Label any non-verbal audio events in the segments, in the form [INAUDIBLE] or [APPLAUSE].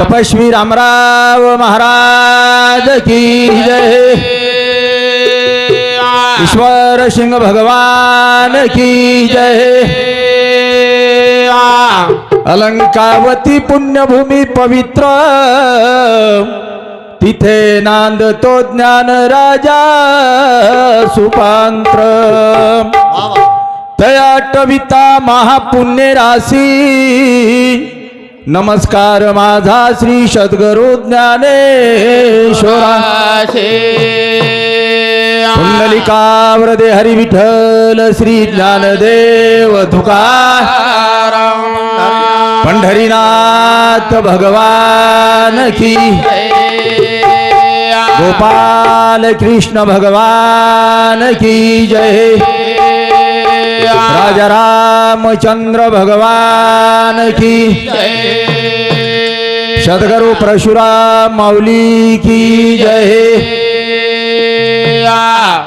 तपस्वी रामराव महाराज की जय। ईश्वर सिंह भगवान की जय। अलंकावती पुण्यभूमी पवित्र। तिथे नांदतो ज्ञान राजा सुपांत्र तयाटविता महापुण्य राशी. नमस्कार माझा श्री सद्गुरु ज्ञानेश्वरा. पुंडलिकाव्रदे हरी विठ्ठल श्री ज्ञानदेव तुकार पंढरीनाथ भगवान की. गोपाल कृष्ण भगवान की जय. राजा रामचंद्र भगवान की। सदगुरु परशुराम मौली की जय।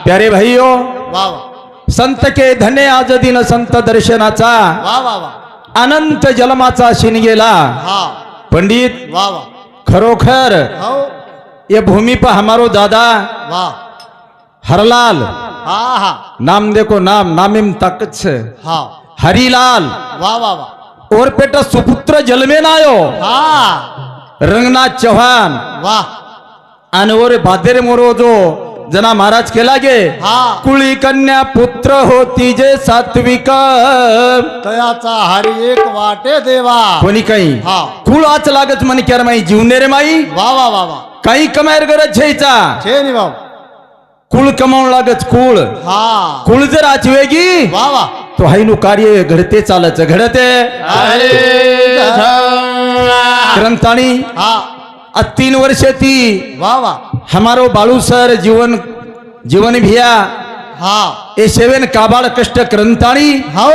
प्यारे भाइयों वा संत के धन्य आज दिन संत दर्शनाचा वा वा वा। अनंत जन्माचा शिनगेला हा। पंडित वा वा। खरोखर हो। ये भूमि पर हमारो दादा वा। हा हा. नाम देखो नाम नामिम ताकत से। हा. हरिलाल। वा वा वा. और पेट सुपुत्र जन्मे नायो हा. रंगनाथ चव्हाण वा. आणि वर भादेर मोरो जो जना महाराज केला गे हा. कुळी कन्या पुत्र होती जे सात्विक। तयाचा हरी एक वाटे देवा। कोणी काही? हा. कुळ आच लागत क्यार माई? जीवने रे माई? वा वा वा वा. काही कमायर गरज छेचा छे नि भाऊ कुळ कमावून लागत कुळ. हा. कुळ जर आचवेगी वा वा. तो हायनु कार्य घडते चालच घडते. ग्रंथाणी हा. तीन वर्ष ती. वा वा. हमारो बाळू सर जीवन जीवन भिया. हा. ए सेवन काबाळ कष्ट ग्रंथाणी. हो.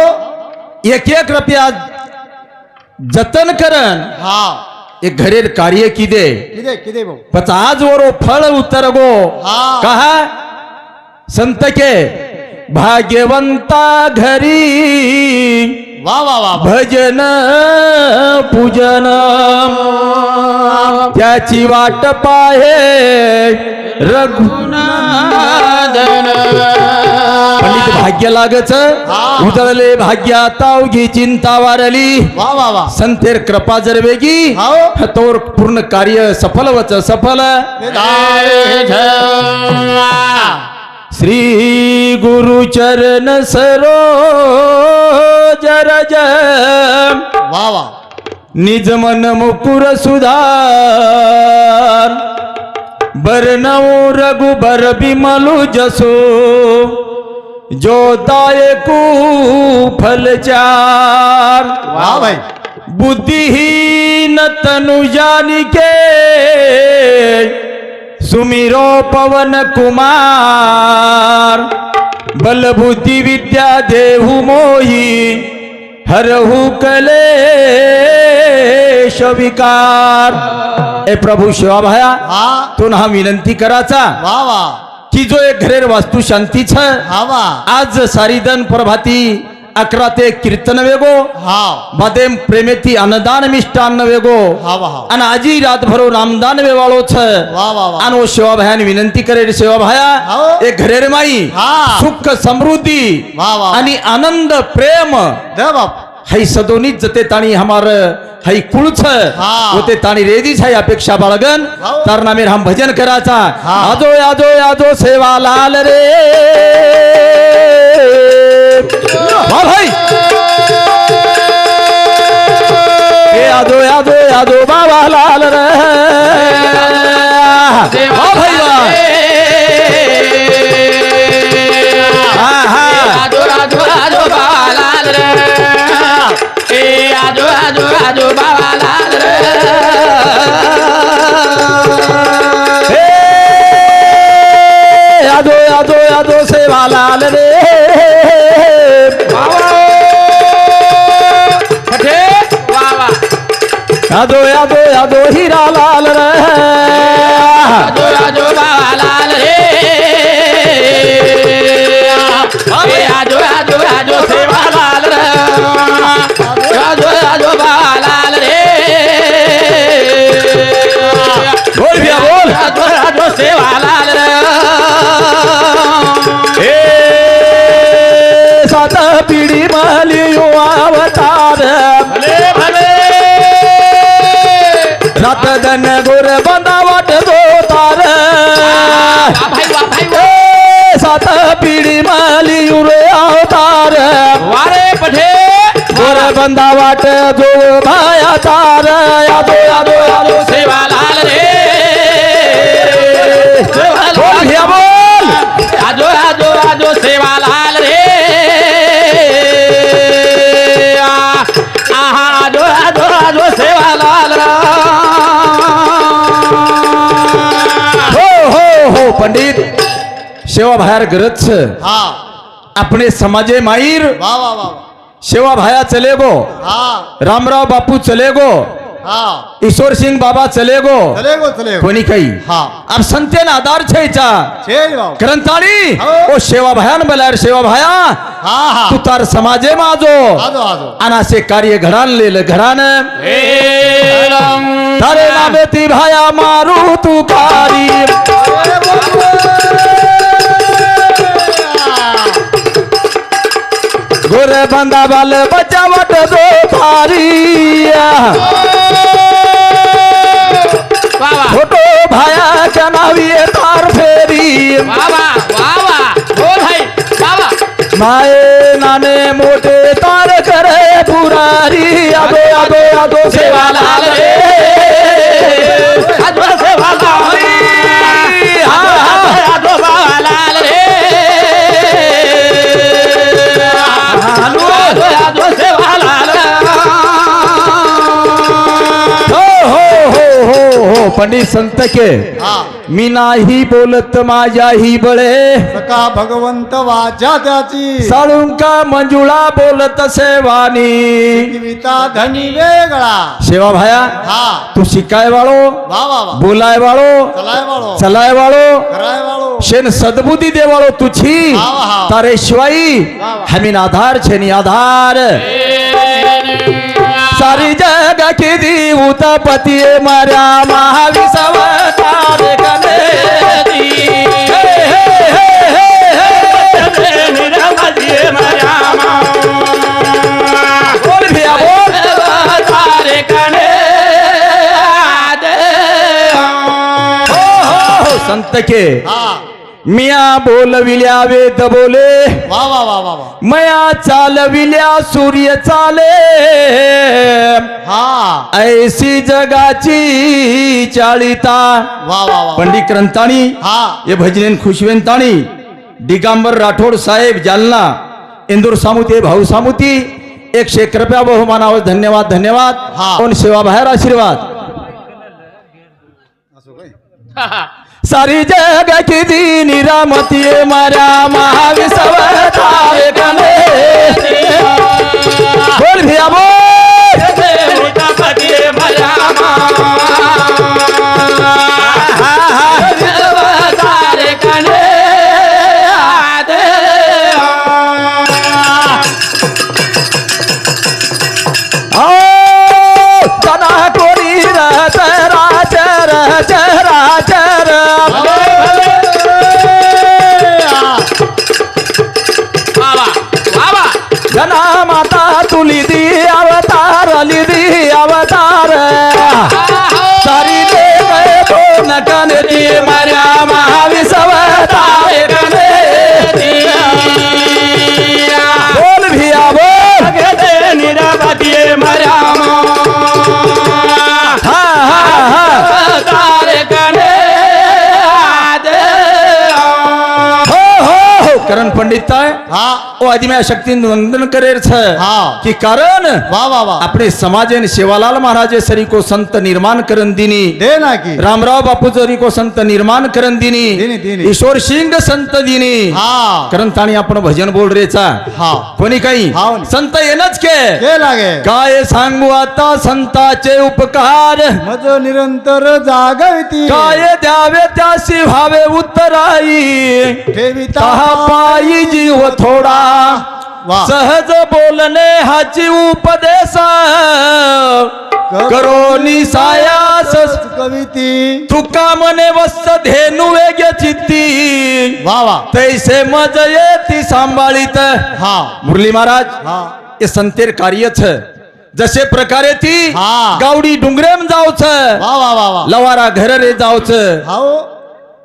एक एक रुपया जतन करन. हा. एक घरेर कार्य की दे किदे किदे भाऊ? पच आज वरो फळ उतर गो हा. कहा? संत के भाग्यवंता घरी वा वा वा. भजन पूजन. त्याची वाट पाहे रघुनाथन पंडित भाग्य लागच. उतरले भाग्या तावगी चिंता वारली. वा वा वा. संतेर कृपा जर वेगी हो. तोर पूर्ण कार्य सफल वच सफल. श्री गुरु चरण सरो जरज वा वा। निज मन मुकुर सुधार। बरनऊ रघुबर बिमलु जसो। जो दायकू फल चार। वा भाई। बुद्धिहीन तनु जानिके। सुमिरो पवन कुमार बल बुद्धि विद्या देहु मोही हरहु कले विकार। ए प्रभू शिवा भाया हा. तो हा विनंती कराचा। वा वा. की जो एक घरेर वास्तू शांतीच हा आज सारीदन प्रभाती अकरा ते कीर्तन वेगो हा बादेम प्रेमेती अन्नदान मिष्टान्न वेगो हा हा आणि आजी रातभरो रामदान वेवाळो छ। वा वा वा. आणि सेवा भायाने विनंती करे सेवा भाया. एक घरे रे माई हा सुख समृद्धी वा वा. आणि आनंद प्रेम। दे बाप. हाई सदोनीच जते ताणी हमार हाई कुळछ हा. होते ताणी रेदीच हाई अपेक्षा बाळगन हो. तर नामे हम भजन कराचा हा. आजो आजो आजो सेवा लाल रे भाई ए आजो आजो आजो बाबा लाल रे यादो यादो यादो सेवा लाल रे छठे वा वा। यादो यादो अवतार भले। भले रात धन गुर बंदा वाट दो तार सात पीढ़ी माली उरे अवतार। वारे पठे। गुर बंदा वाट दो भाया तार यादो। यादो यादो सेवा लाल रे। सेवा लाल पंडित शेवा भाया गरज अपने समाजे माहिर। शेवा भाया चले गो। रामराव बापू चले गो। ईश्वर सिंह बाबा चले गो। चले गो चले गो। कोनी कही? अब संते ना आधार छे चा ग्रंथाली हो। ओ सेवा भयान बलार सेवा भया। हां हां। तुतर समाजे माजो। आजो अनासे कार्य घरान लेले घरान ए राम। हे राम तारे नामे ती भाया मारू तू कारी अरे बाबा. गोरे बंदा बाल बचावट दो थारी वावा फोटो भाया कनाविये तार फेरी। वावा वावा हो भाई वावा माये नाने मोठे तार करे पुरारी। यादो यादो यादो सेवा लाल रे। पंडित संत के। हा। मी नाही बोलत माझ्याही बळे। सका भगवंत वाचा त्याची। साळुंका मंजुळा बोलत सेवानी। जीविता धनी वेगळा। सेवा भाया हा। तू शिकाय वाळो बोलाय वाळो चलाय वाळो। शेन सद्बुद्धी देवाळो तुझी. तारे शिवाई. हमीन आधार छेनी आधार। सारी जग की देवत पती मर्या महाविसवतार कने हे, हे, हे, हे, हे. बोल भैया बोल। हो हो हो संत के। हा। मिया बोलविल्या वेद बोले. वा वा वा वा वा. मया चालविल्या सूर्य चाले. हा. ऐसी जगाची चाळीता. वा वा वा. पंडित क्रंताणी हा. ये भजनेन खुशवेंताणी दिगांबर राठोड साहेब जालना. इंदूर सामुती भाऊ सामुती. एकशे एक रुपया बहुमानावर धन्यवाद धन्यवाद. हा. कोण सेवा बाहेर आशीर्वाद? [LAUGHS] सारी जग की दीनी रामती मारा महाविसवतार कने। बोल भैया बोल। आओ तो नकन दी मर्या महाविसवतार कने बोल भैया बोल। हाँ हाँ हाँ। हो हो हो। करण पंडित हा। ओ आदिम्या शक्ती वंदन करेर छ हा. की कारण वा वा वा આપણે સમાજે ને સેવાલાલ મહારાજે સરીકો સંત નિર્માણ કરન દીની दे ना की रामराव बापू जरीको संत निर्माण करन दिनी, दिनी दिनी. ईश्वर सिंग संत दिनी हा कारण ताणी आपण भजन बोल रेचा हा कोणी काही हाव. संत येणच के के लागे काय सांगू आता संताचे उपकार मज निरंतर जागवती काय द्यावे त्याशी व्हावे उत्तराई ठेविता तहा पायी जीव थोडा वा सहज बोलणे हाची उपदेश. करो निसायास कविती. तुका मने वस्त धेनु वेगे चित्ती वा वा. तैसे मज येती सांभाळीत. हा. मुरली महाराज हा. हे संतेर कार्य छ जसे प्रकारे ती हा. गावडी डुंगरेम जाऊच. वा वा वा वा. लवारा घर रे जाऊच. हाओ.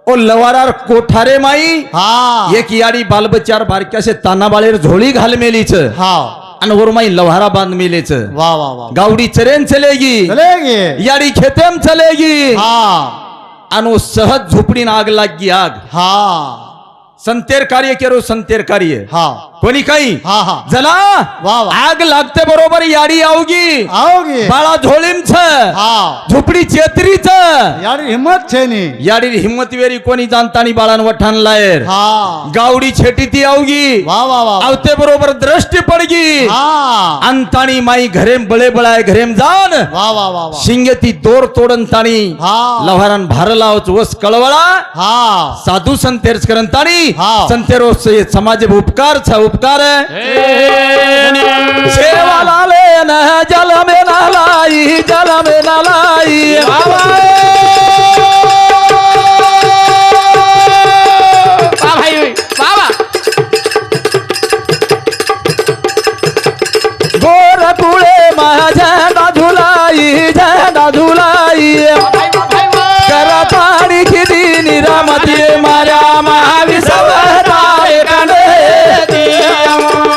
ओ लवारार कोठारे माई हा. एक याडी बालबच्चार बारक्यासे ताना बाळेर झोळी घाल मेलीच. हा. आणि वर माई लवारा बांध मेलेच. वा वा वा गावडी चरेन चलेगी. चलेगे याडी खेतेम चलेगी. हा. आणि सहज झोपडीन आग लागी आग. हा. संतेर कार्य केरो संतेर कार्य हा. कोणी काही? हा हा. जला वा वा. आग लागते बरोबर याडी आवगी. आओगे बाळा झोळीमच हा. झोपडी चेत्रीच. यार हिम्मत छे नी. याडी हिम्मत वेरी कोणी जाणतानी बाळान वठाण लायर. हा. गावडी छेटी ती आवगी. वा वा वा आवते बरोबर दृष्टी पडगी. हा. अंताणी माई घरेम बळे बळाय घरेम जान वा वा वा वा. शिंगेती दोर तोडन ताणी हा. लव्हारान भारलावच वस कळवळा. हा. साधू संतेरच करंतानी. हा. संतेरो समाज उपकार छ उपकार। हे सेवा लाले न जल में नालाई जल में माझ्या झुलाई झेंडा करा पाणी किती निरामती माऱ्या महाविसवताय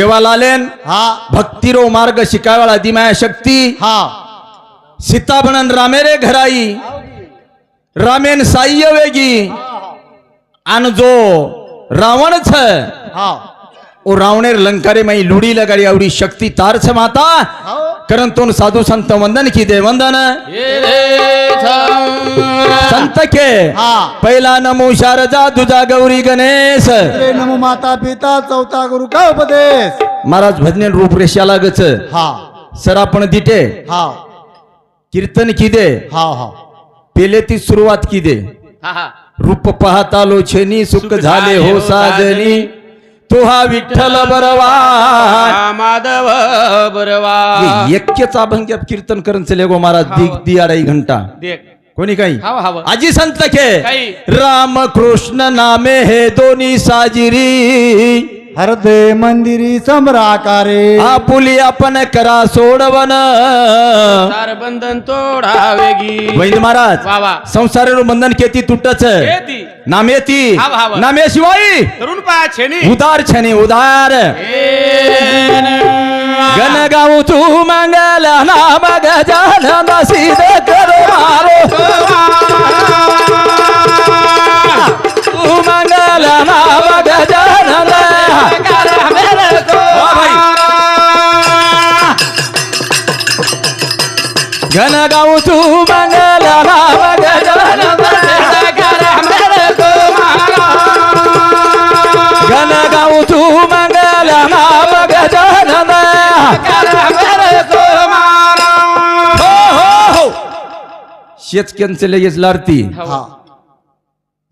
शेवालालेन हा. भक्तिरो मार्ग शिकावाळा दिमाया शक्ती. हा. सीताबणन रामेरे घराई. रामेन साह्य वेगी. आणि जो रावण छ. हा. ओ रावणेर लंकारे माई लुडी लगाडी आवडी शक्ती तार छ माता. कारण तो साधू संत वंदन की दे वंदन संत के हा पहिला नमो शारदा दुजा गौरी गणेश नमो माता पिता चौथा गुरु का उपदेश महाराज भजने रूपरेषा लागच हा सर आपण दिटे हा कीर्तन की दे हा हा पेले ती सुरुवात की दे रूप पाहता लो छेनी सुख झाले हो साजनी तो हा विठ्ठल बरवा. माधव बरवा. एक्केच अभंग कीर्तन करून चले गो महाराज दी दी अडाई घंटा. देख. कोणी काही? आजी संत के. काही. राम कृष्ण नामे हे दोन्ही साजिरी. हृदय मंदिरी सम्राकारे आपुली आपण करा सोडवन सार बंधन तोडावेगी वैद महाराज वा वा संसार बंधन केती तुटच येती नामेती हाव, हाव. नामे शिवाई तरुण पा छेनी उदार छने उदार गण गाऊ तू मंगल नाम गजानन सीध कर मारो गण गाऊ तू मंगल नाम गजानन गण गाऊ तू मंगल नाम गजानन हो. हो. हो शेचक्यांचे लगेच लारती हा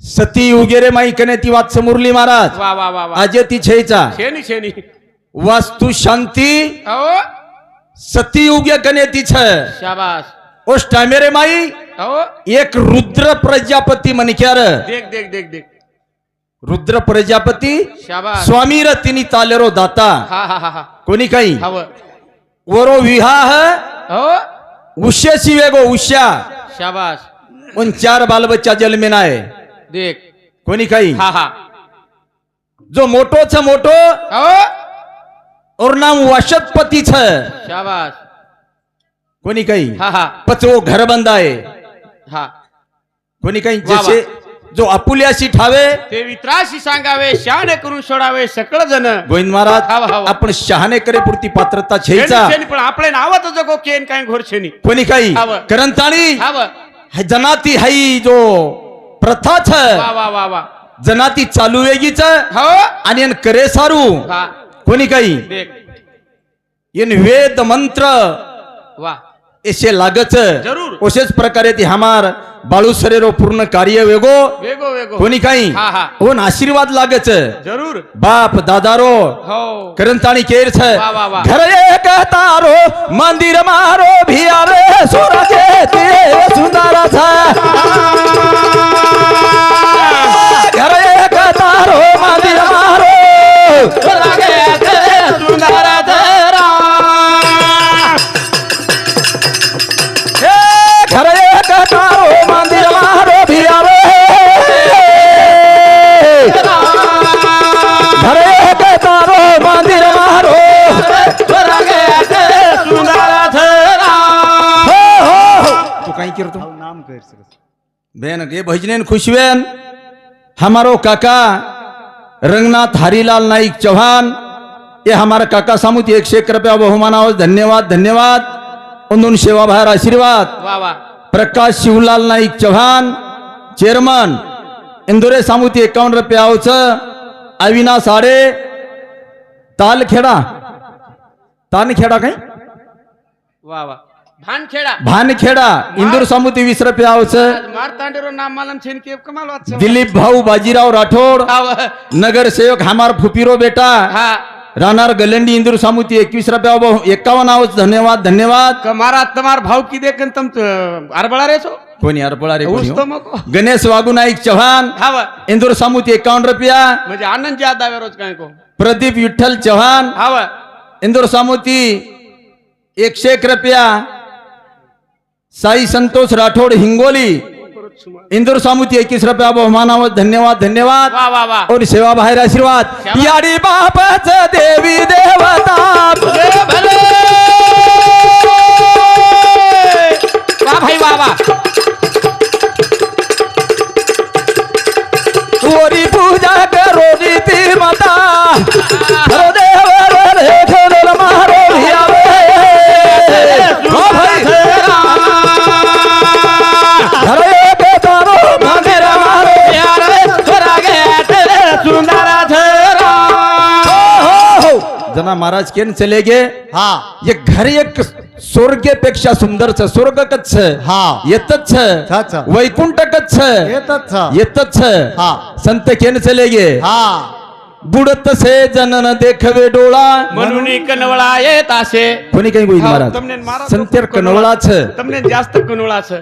सती उगेरे माई कने ती वात समोरली महाराज. वा वा वा वा. अजय ती छेचा छेनी छेनी. वास्तु शांती अहो सती उगे कने ती छ। शाबास। उस टाइमेरे माई अहो एक रुद्र प्रजापती मनक्यार देख देख देख देख। रुद्र प्रजापती स्वामी र तिनी तालेरो दाता। हा हा हा हा। कोणी काही? वरो। विवाह अहो उष्याशी वेगो उष्या शाबास। उन चार बाल बच्चा जन्मे नाय देख। कोणी काही? हा हा। जो मोठो छ मोठो अहो और नाम वशतपती छ। शाबास कोणी काही? हा हा। पचवो घर बंद आहे हा। कोणी काही? वा वा. जसे जो आपुल्याशी ठावे ते वित्राशी सांगावे शहाणे करून सोडावे सकळ जण। गोविंद महाराज. आपण शहाणे करे पुरती पात्रता छेचा पण आपले नावात जगो केन काय घोरशेनी कोणी काही? हाव. करंताणी हाव जनाती हाई जो प्रथा छ। वा वा वा वा। जनाती चालू वेगीच हो। आणि अन करे सारू। हा। कोणी येन वेद मंत्र. वा. एसे लागच. जरूर. असेच प्रकारे ती हमार बाळू सरेरो पूर्ण कार्य वेगो. वेगो वेगो. कोणी काही? ओन आशीर्वाद लागच. जरूर. बाप दादारो. हो. करंताणी केर छ. घर एक तारो. मंदिर मारो. भियारे सूरज ते सुंदर छ. घर एक तारो. मंदिर मारो. बहन के भजनेन खुशबेन हमारो काका रंगनाथ हरिलाल नाईक चौहान ये हमारा काका सामुती एकशे एक रुपया आओ धन्यवाद धन्यवाद उंदून सेवा बाहेर आशीर्वाद प्रकाश शिवलाल नाईक चव्हाण चेअरमन इंदोरे सामुती एकावन्न रुपयावचं अविना साडे तालखेडा तानखेडा काय वा वा भानखेडा. भानखेडा इंदूर सामुती वीस रुपयावचं आज मारतांडेरो नाम मालम छेन के कमाल दिलीप भाऊ बाजीराव राठोड नगरसेवक हमार फुपिरो बेटा हा. राहणार गलंडी इंदूर सामुती एकवीस रुपया एकावन्न आहोत धन्यवाद धन्यवाद. कमारा तमार भाव की देखन तम अरबळा रे सो. कोणी अर्पळा रे हो? गणेश वागू नाईक चव्हाण. इंदूर सामुती एकावन्न रुपया. म्हणजे आनंद ज्यादा दावे रोज काय को. प्रदीप विठ्ठल चव्हाण. इंदूर सामुती एकशे एक रुपया. साई संतोष राठोड हिंगोली. इंदूर सामुती एकवीस रुपया बहुमानावर धन्यवाद धन्यवाद. और सेवा बाहेर आशीर्वाद. याडी बापच देवी देवता. जय भले. वा भाई वा वा. ओरी पूजा करो रीती माता देव रो जना महाराज केन चले गे હા ये घर एक स्वर्गपेक्षा सुंदर छ स्वर्ग कच्छ हा येतच छ, छ. वैकुंठ कच्छ येतच छ. येतच हा. संत केन चले गे हा बुडत से जनन देखवे डोळा म्हणून कनवळा येत असे कोणी काही गोविंद हा, महाराज તમને મારા संतेर તો कनवळाच તમને जास्त कनवळाच हं?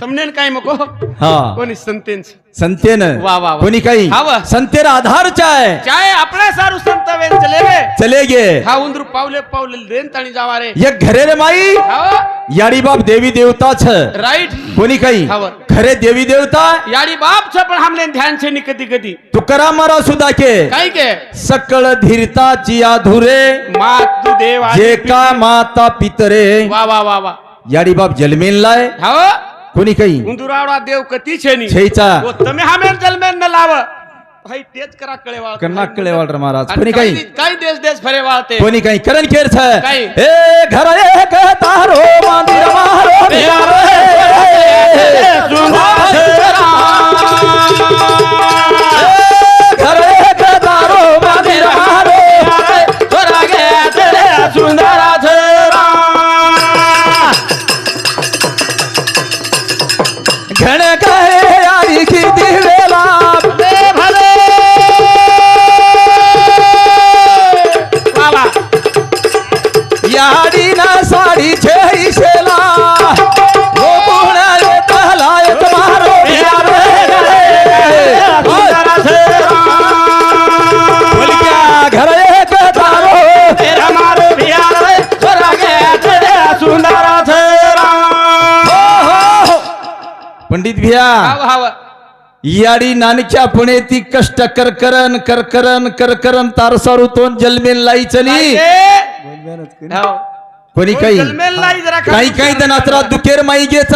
तमनेन काय मको हा कोणी संतेन संतेन वा, वा, वा. कोणी काही हा, वा. संतेन आधार चाय चाहे आपल्या सारू संत वेन चले गे चले गे हा उंदरू पावले पावले रेन ताणी जावा रे ये घरे रे माई हा याडी बाप देवी देवता छ राईट कोणी काही हा, वा. देवी देवता याडी बाप छ पण हमले ध्यान छे नी कधी कधी तुकाराम मरा सुदा के काय के सकळ जिया आधुरे मात तू देव जे का माता पितरे वा वा वा वा याडी बाप जलमेन लाय। हा। कोणी काही? उंदुरावडा देव कती छे नी छेचा वो તમે हमें जलमेन न लाव. भाई तेच करा कळे वाळ कन्ना कळेवाल रे महाराज. कोणी काही काही? देश देश फरे वाळते. कोणी काही? करण केर छ काही. ए घर एक तारो मंदिर मारो. ए, हो, हो. पंडित भिया याडी नानक्या पुणे ती कष्ट करकरन करकरन करकरन तारसारू तोंड जलमेन लाई चली। कोणी काही काही काही तर नात्रा दुखेर माई घेच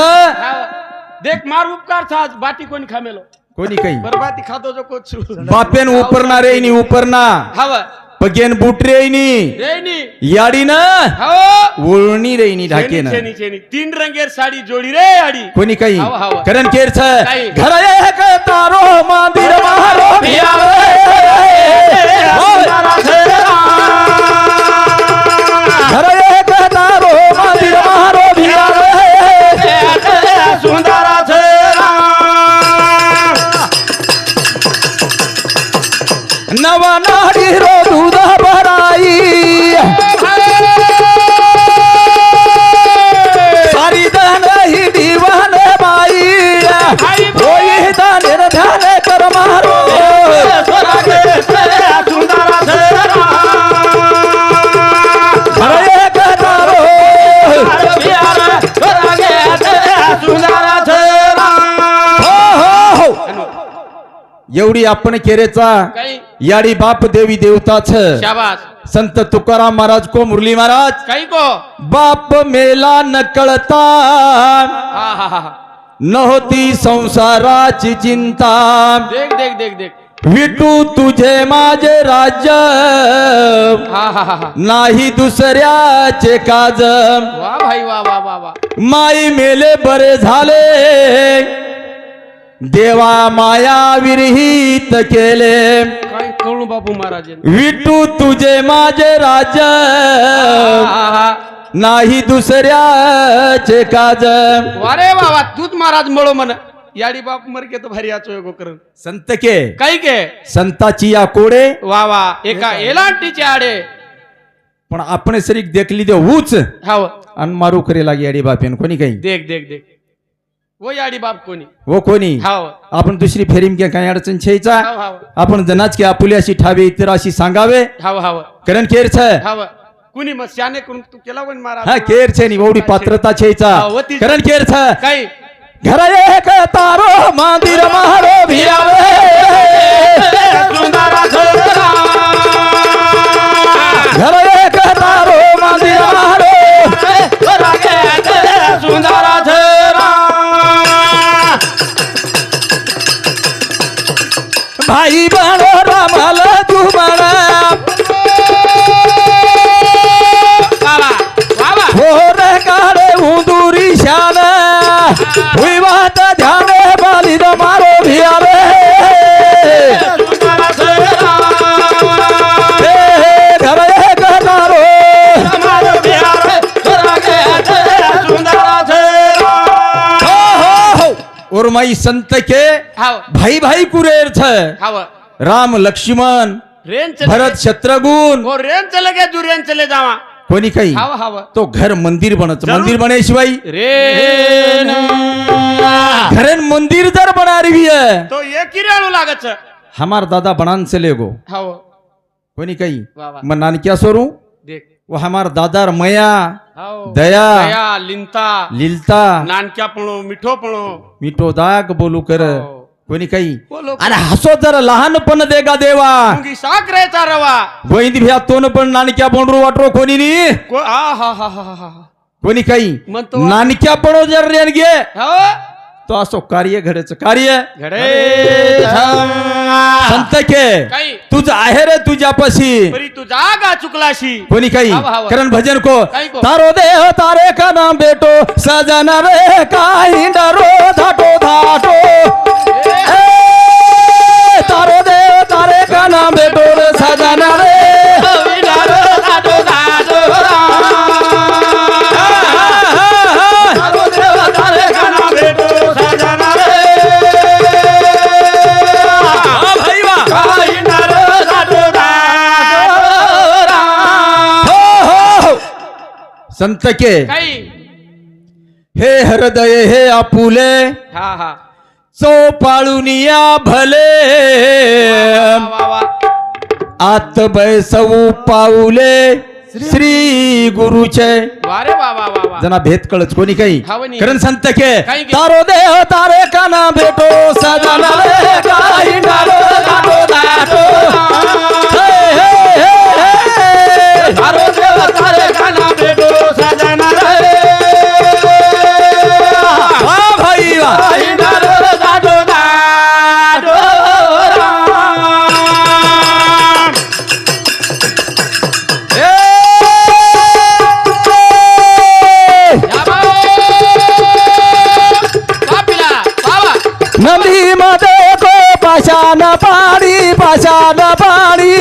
देख मार उपकार था बाटी कोणी खामेलो कोणी काही बरबाती खातो जो कोच बापेन उपरना रे नी उपरना हव पगेन बुटरे नी रेनी याडी ना हो ओळणी रे नी ढाके चेनी ना चेनी चेनी तीन रंगेर साडी जोडी रे आडी कोणी काही हाव, हाव. करण केर छ काही. घर एक तारो मंदिर महारो घर नाडी रो भराई। सारी ही दिवान बाई होई कर मारो। हो, हो, हो। एवढी आपण केरेचा याडी बाप देवी देवताच. शाबास. संत तुकाराम महाराज को मुरली महाराज. काही को? बाप मेला न कळता हा हा हा. नव्हती संसाराची चिंता. देख देख देख देख. विटू तुझे माझे राज्य. हा हा हा हा. नाही दुसऱ्याचे काज. वा भाई वा वा वा वा. माई मेले बरे झाले. देवा माया विरहित केले. कळू बापू महाराज विटू तुझे माझे राज्य नाही दुसऱ्याचे काज. वारे बाबा तूच महाराज मळो म्हण. याडी बाप मरके तो भारी आचो गो करून. संत के? काही के? संताची या कोडे वा वा एका एलांटीचे आडे. पण आपण सरी देखली दे ऊच. हाव. आणि मारू करे लागे अडी बापेन कोणी काही? देख देख देख. वो याडी बाप कोणी? हो कोणी? हाव. आपण दुसरी फेरीम के काही अडचण छेचा हाव हाव. आपण जनाच की आपुली अशी ठावे इतर अशी सांगावे? हाव हाव. करण केर छ. हाव. कुणी मग शाने करून तू केला पण महाराज हा केर छे नी एवढी पात्रता छेचा. करण केर छ. काही घर एक तारो मंदिर महारो भियावे घर एक तारो भाई बनो रामल जुमणा बाबा बाबा. होर काढे उंदुरी शान विवाद ध्यान हो. उर्माई संत के भाई भाई कुरेर छ। हाव। राम लक्ष्मण भरत शत्रुघ्न। रेन चले गए तू रेन चले जावा। कोणी काही? हाव हाव। तो घर मंदिर बनत. मंदिर बनेशिवाय रेन। घरन मंदिर जर बना रही है। तो ये किराणू लागत हमार दादा बनान चले गो। हाव। कोणी काही? मग नानक्या सोरू? देख। वो हमार दादार मया। दया दया लिंता लिलता नानक्या पणो मिठो पणो मिठो दाग बोलू कर. कोणी काही? बोलो अरे हसो जर लहानपण देगा देवा. मुंगी साक रेचा रवा. वैद भ्या तोन पण नानक्या बोंडरू वाटरो कोणी नी को हा हा हा हा हा. कोणी काही. नानक्या पणो जर रेन गे. हो तो असो कार्य घडच. कार्य? घडे. संत के तुझ आहे रे तुझ्यापाशी. परी तू जागा चुकलाशी. कोणी काही. करण भजन को. तारो देह तारे का नाम बेटो. सजन रे काही डरो धाटो धाटो. तारो देह तारे का नाम बेटो. संत के काही? हे हृदय हे आपुले. हा हा. चोपाळुनिया भले. आत बैसवू पाऊले श्री गुरुचे. वारे वा वा वा वा. जना भेद कळच कोणी काही. कारण संत के काही की. तारो देह तारे काना भेटो सजना रे काही डालो दाटो दाटो हे, हे, हे, हे. तारो देव तारे मध्ये को पाषाण पाणी पाषाण पाणी.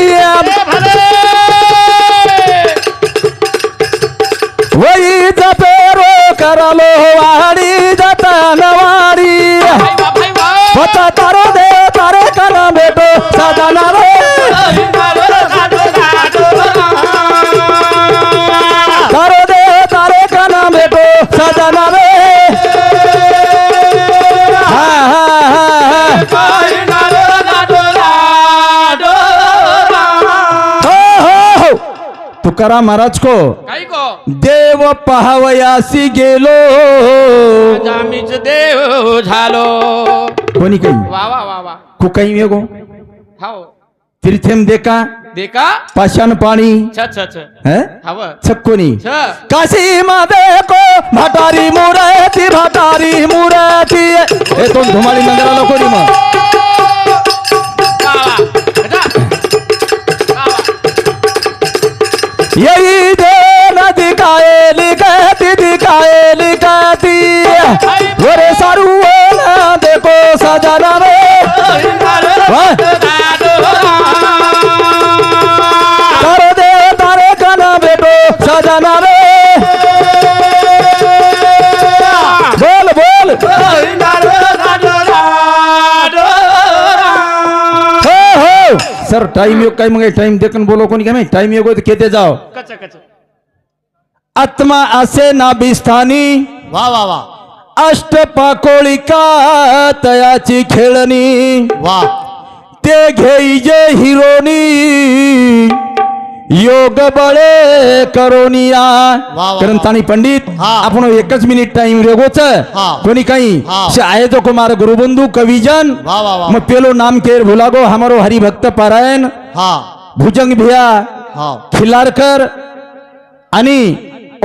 वही जपेरो करलो वाणी जतनवा तुकाराम महाराज को देव पहावयासी गेलो. आम्हीच देव झालो. कोणी काही? वा वा वा वा. कुकाई वेगो हाव. तीर्थेम देखा? देखा? पाषाण पाणी. छ छ छ. है? हव. छक्कोनी छ. काशी मध्ये को? भाटारी मुरती भाटारी मुरती. हे तो धुमाळी मंदिराला कोणी मग? वा वा. येई दे नदी काय लिखती दिखाए लिखती वरे सारू ना देखो सजना रे सर टाइम योग काय मग टाइम देखन बोलो कोणी काय माहिती? टाइम योग होते केते जाओ कच कच. आत्मा असे नाभिस्थानी. वा वा वा. अष्टपाकोळिका तयाची खेळणी. वा. ते घेई जे हिरोनी. योग बळे करोनिया. करंताणी पंडित. आपण एकच मिनिट टाइम रेगोच. कोणी काही आहे तो कुमार गुरुबंधू कविजन मग पेलो नाम केर भुलागो हमारो हरिभक्त पारायण हा भुजंग भिया हा खिल्लारकर आणि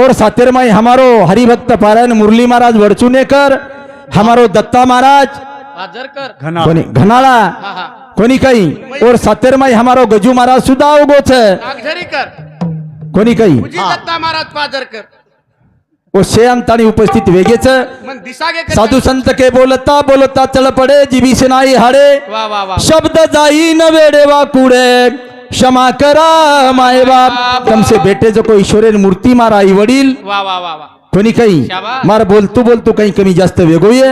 और सातेरमाई हमारो हरिभक्त पारायण मुरली महाराज वडचुनेकर हमारो दत्ता महाराज घनाळा कोणी काही? और सातेरमाई हमारो गजू महाराज सुद्धा उगोच नागझरीकर कोणी काही? महाराज पाजरकर ओ शेम ताणी उपस्थित दिसागे करता. साधू संत के बोलता बोलता चल पडे जीवी नाही हाडे। शब्द जाई न वेडे वा कुडे। क्षमा करा माय बाप। तुमसे बेटे जो को ईश्वरेन मूर्ती मारा आई वडील। वा वा वा वा कोणी काही. मार बोलतो बोलतो काही कमी जास्त वेगोय.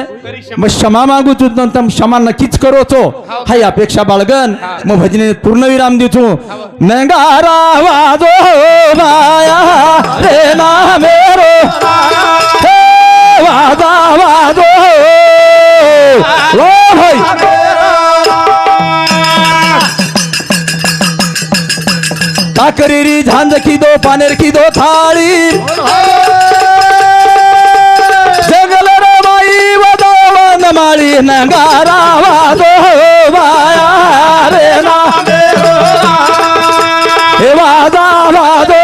मग क्षमा मागू तू नंतर क्षमा नक्कीच करोचो हाय अपेक्षा बाळगन. हा. मग भजने पूर्ण विराम देतो नंगारा वाजो माया. रे ना मेरो हे वाजा वाजो. काकरेरी झांज की दो पानेर की दो थाळी. बाया रे हे वादा वादो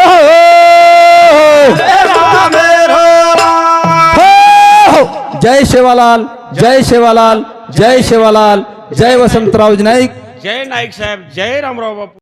हो, हो. जय शेवालाल जय शेवालाल जय शेवालाल जय वसंतराव नाईक जय नाईक साहेब जय रामराव बापू